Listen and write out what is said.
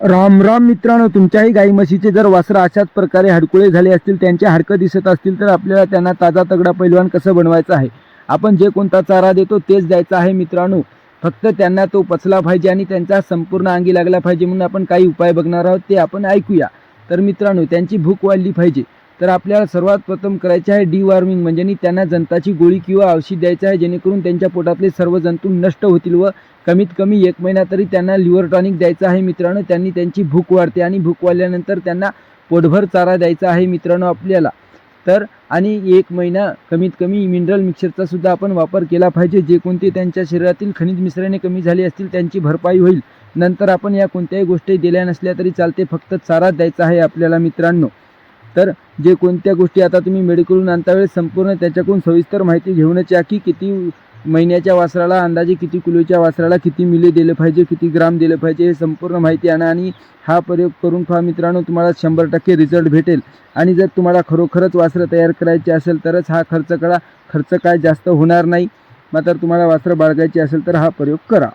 राम राम मित्रांनो तुमच्याही गाई म्हशीचे जर वासरं अशाच प्रकारे हडकुळे झाले असतील त्यांचे हाडकं दिसत असतील तर आपल्याला त्यांना ताजा तगडा पैलवान कसं बनवायचं आहे? आपण जे कोणता चारा देतो तेच द्यायचा आहे मित्रांनो. फक्त त्यांना तो पचला पाहिजे आणि त्यांचा संपूर्ण अंगी लागला पाहिजे म्हणून आपण काही उपाय बघणार आहोत ते आपण ऐकूया. तर मित्रांनो त्यांची भूक वाढली पाहिजे. तर आपल्याला सर्वात प्रथम करायचे आहे डिवॉर्मिंग म्हणजे त्यांना जंताची गोळी किंवा औषध द्यायचं आहे जेणेकरून त्यांच्या पोटातले सर्व जंतू नष्ट होतील व कमीत कमी एक महिना तरी त्यांना लिव्हर टॉनिक द्यायचं आहे मित्रांनो. त्यांनी त्यांची भूक वाढते आणि भूक वाढल्यानंतर त्यांना पोटभर चारा द्यायचा आहे मित्रांनो आपल्याला. तर आणि एक महिना कमीत कमी मिनरल मिक्सरचा सुद्धा आपण वापर केला पाहिजे. जे कोणते त्यांच्या शरीरातील खनिज मिश्रणे कमी झाली असतील त्यांची भरपाई होईल. नंतर आपण या कोणत्याही गोष्टी दिल्या नसल्या तरी चालते. फक्त चारा द्यायचा आहे आपल्याला मित्रांनो. तर जे कोणत्या गोष्टी आता तुम्ही मेडिकलहून आणता वेळेस संपूर्ण त्याच्याकडून सविस्तर माहिती घेऊनच या की किती महिन्याच्या वासराला अंदाजे किती किलोच्या वासराला किती मिले दिलं पाहिजे किती ग्राम दिलं पाहिजे हे संपूर्ण माहिती आणा. आणि हा प्रयोग करून पहा मित्रांनो तुम्हाला शंभर टक्के रिझल्ट भेटेल. आणि जर तुम्हाला खरोखरच वासरं तयार करायचे असेल तरच हा खर्च करा. खर्च काय जास्त होणार नाही. मात्र तुम्हाला वासरं बाळगायची असेल तर हा प्रयोग करा.